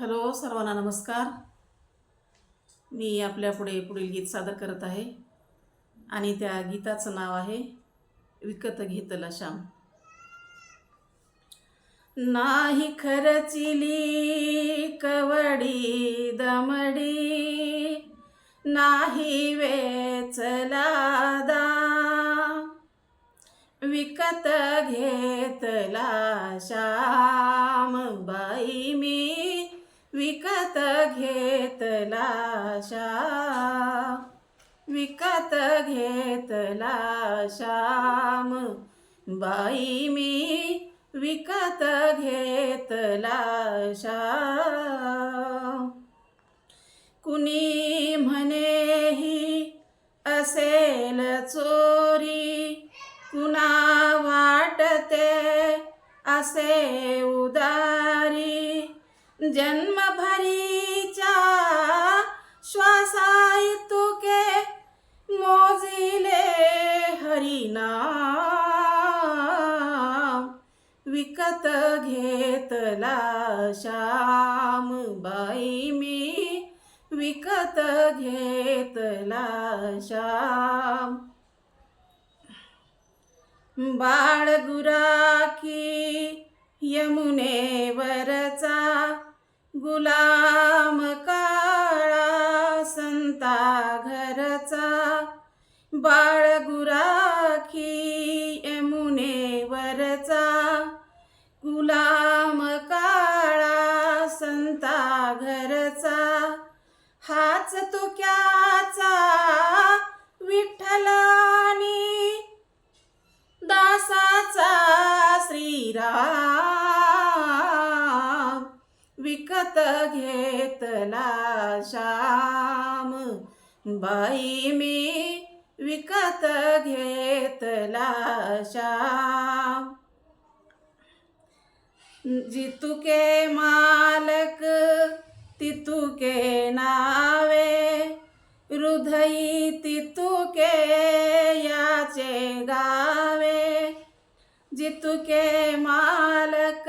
Hello सर्वांना नमस्कार. मी आपल्यापुढे पुढील गीत सादर करत आहे आणि त्या गीताचं नाव आहे विकत घेतला श्याम. नाही खरचिली कवडी दमडी नाही वेचला विकत घेतला श्याम बाई मी. विकत घेतला श्याम विकत घेतला श्याम. बाई मी विकत घेतला श्याम. कुणी म्हणेही असेल चोरी कुणा वाटते असे उदा जन्मभरीचा श्वासाय तुके मोजिले हरिनाम. विकत घेतला श्याम बाई मी. विकत घेतला श्याम. बाळ यमुने गुलाम काळा संता घरचा बाळ गुराखी यमुनेवरचा. गुलाम काळा संता घरचा हाच तो क्या विकत घेतला श्याम. बाई मी विकत घेतला श्याम. जितुके मालक तितुके नावे. हृदयी तितुके याचे गावे. जितुके मालक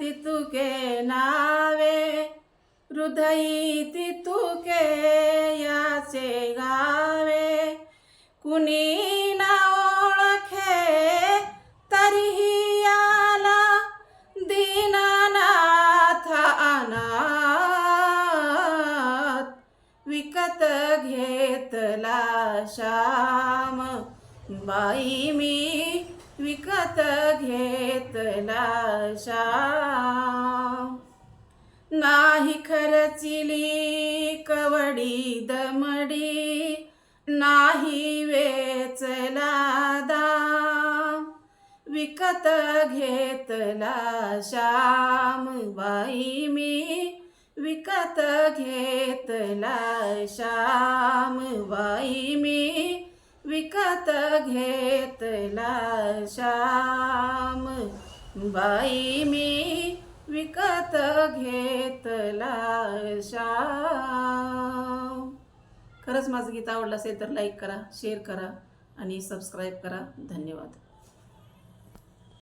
तितुके नावे हृदयी तितुके याचे गावे. कुणी ना ओळखे तरीही याला दीनानाथ अनाथ. विकत घेतला श्याम बाई मी विकत घेतला श्याम नाही खरचिली कवडी दमडी नाही वेचला दा विकत घेतला श्याम बाई मी विकत घेतला श्याम बाई मी विकत घेतला श्याम. बाई मी विकत घेतला श्याम. खरंच माझं गीत आवडलं असेल तर लाईक करा शेअर करा आणि सबस्क्राईब करा. धन्यवाद.